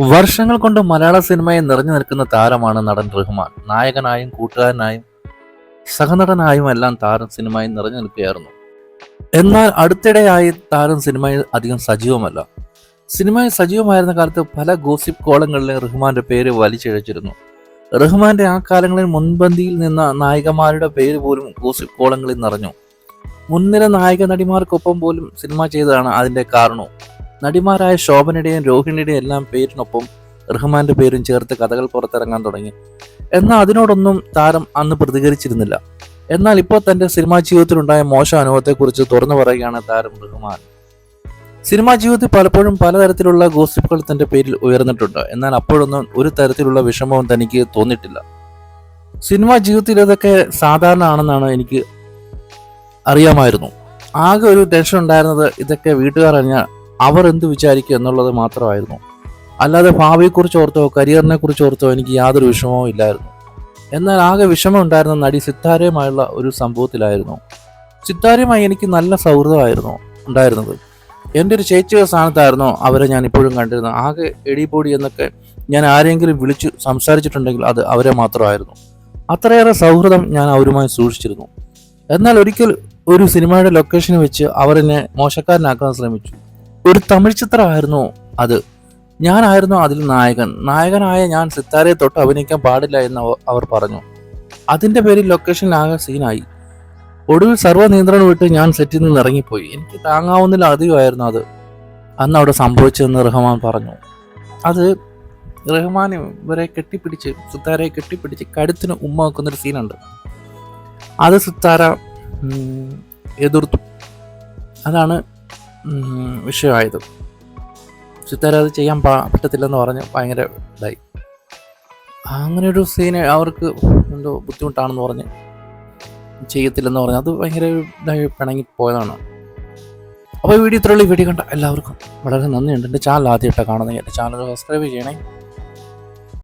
വർഷങ്ങൾ കൊണ്ട് മലയാള സിനിമയെ നിറഞ്ഞു നിൽക്കുന്ന താരമാണ് നടൻ റഹ്മാൻ. നായകനായും കൂട്ടുകാരനായും സഹനടനായും എല്ലാം താരം സിനിമയിൽ നിറഞ്ഞു നിൽക്കുകയായിരുന്നു. എന്നാൽ അടുത്തിടെയായി താരം സിനിമയിൽ അധികം സജീവമല്ല. സിനിമയിൽ സജീവമായിരുന്ന കാലത്ത് പല ഗോസിപ്പ് കോളങ്ങളിലും റഹ്മാന്റെ പേര് വലിച്ചിഴച്ചിരുന്നു. റഹ്മാന്റെ ആ കാലങ്ങളിൽ മുൻപന്തിയിൽ നിന്ന നായികമാരുടെ പേര് പോലും ഗോസിപ്പ് കോളങ്ങളിൽ നിറഞ്ഞു. മുൻനിര നായക നടിമാർക്കൊപ്പം പോലും സിനിമ ചെയ്തതാണ് അതിന്റെ കാരണവും. നടിമാരായ ശോഭനയുടെയും രോഹിണിയുടെയും എല്ലാം പേരിനൊപ്പം റഹ്മാന്റെ പേരും ചേർത്ത് കഥകൾ പുറത്തിറങ്ങാൻ തുടങ്ങി. എന്നാൽ അതിനോടൊന്നും താരം അന്ന് പ്രതികരിച്ചിരുന്നില്ല. എന്നാൽ ഇപ്പോൾ തന്റെ സിനിമാ ജീവിതത്തിലുണ്ടായ മോശം അനുഭവത്തെക്കുറിച്ച് തുറന്നു പറയുകയാണ് താരം റഹ്മാൻ. സിനിമാ ജീവിതത്തിൽ പലപ്പോഴും പലതരത്തിലുള്ള ഗോസിപ്പുകൾ തന്റെ പേരിൽ ഉയർന്നിട്ടുണ്ട്. എന്നാൽ അപ്പോഴൊന്നും ഒരു തരത്തിലുള്ള വിഷമവും തനിക്ക് തോന്നിയിട്ടില്ല. സിനിമാ ജീവിതത്തിൽ ഇതൊക്കെ സാധാരണ ആണെന്നാണ് എനിക്ക് അറിയാമായിരുന്നു. ആകെ ഒരു ടെൻഷൻ ഉണ്ടായിരുന്നത് ഇതൊക്കെ വീട്ടുകാർ അറിഞ്ഞാൽ അവർ എന്ത് വിചാരിക്കും എന്നുള്ളത് മാത്രമായിരുന്നു. അല്ലാതെ ഭാവിയെക്കുറിച്ച് ഓർത്തോ കരിയറിനെ കുറിച്ച് ഓർത്തോ എനിക്ക് യാതൊരു വിഷമവും ഇല്ലായിരുന്നു. എന്നാൽ ആകെ വിഷമം ഉണ്ടായിരുന്ന നടി സിത്താരയുമായുള്ള ഒരു സംഭവത്തിലായിരുന്നു. സിത്താരയുമായി എനിക്ക് നല്ല സൗഹൃദമായിരുന്നു ഉണ്ടായിരുന്നത്. എന്റെ ഒരു ചേച്ചിയുടെ സ്ഥാനത്തായിരുന്നു അവരെ ഞാൻ ഇപ്പോഴും കണ്ടിരുന്നത്. ആകെ എടിപൊടി എന്നൊക്കെ ഞാൻ ആരെങ്കിലും വിളിച്ചു സംസാരിച്ചിട്ടുണ്ടെങ്കിൽ അത് അവരെ മാത്രമായിരുന്നു. അത്രയേറെ സൗഹൃദം ഞാൻ അവരുമായി സൂക്ഷിച്ചിരുന്നു. എന്നാൽ ഒരിക്കൽ ഒരു സിനിമയുടെ ലൊക്കേഷൻ വെച്ച് അവരെന്നെ മോശക്കാരനാക്കാൻ ശ്രമിച്ചു. ഒരു തമിഴ് ചിത്രമായിരുന്നു അത്. ഞാനായിരുന്നു അതിൽ നായകൻ. നായകനായ ഞാൻ സിത്താരയെ തൊട്ട് അഭിനയിക്കാൻ പാടില്ല എന്ന് അവർ പറഞ്ഞു. അതിന്റെ പേരിൽ ലൊക്കേഷനിലാകെ സീനായി. ഒടുവിൽ സർവ നിയന്ത്രണം വിട്ട് ഞാൻ സെറ്റിൽ നിന്ന് ഇറങ്ങിപ്പോയി. എനിക്ക് താങ്ങാവുന്നതിൽ അധികമായിരുന്നു അത്. അന്ന് അവിടെ സംഭവിച്ചതെന്ന് റഹ്മാൻ പറഞ്ഞു. അത് റഹ്മാൻ ഇവരെ കെട്ടിപ്പിടിച്ച് സിത്താരയെ കെട്ടിപ്പിടിച്ച് കഴുത്തിന് ഉമ്മ വെക്കുന്നൊരു സീനുണ്ട്. അത് സിത്താര എതിർത്തു. അതാണ് വിഷയമായത്. സിത്താര അത് ചെയ്യാൻ പാ പറ്റത്തില്ലെന്ന് പറഞ്ഞ് ഭയങ്കര ഇതായി. അങ്ങനെ ഒരു സീന് അവർക്ക് എന്തോ ബുദ്ധിമുട്ടാണെന്ന് പറഞ്ഞ് ചെയ്യത്തില്ലെന്ന് പറഞ്ഞ് അത് ഭയങ്കര ഇതായി പിണങ്ങി പോയതാണ്. അപ്പോൾ വീഡിയോ ഇത്രയുള്ള വീഡിയോ കണ്ട എല്ലാവർക്കും വളരെ നന്ദിയുണ്ട്. എന്റെ ചാനൽ ആദ്യമായിട്ടാണ് കാണുന്നത്. എന്റെ ചാനൽ സബ്സ്ക്രൈബ് ചെയ്യണേ.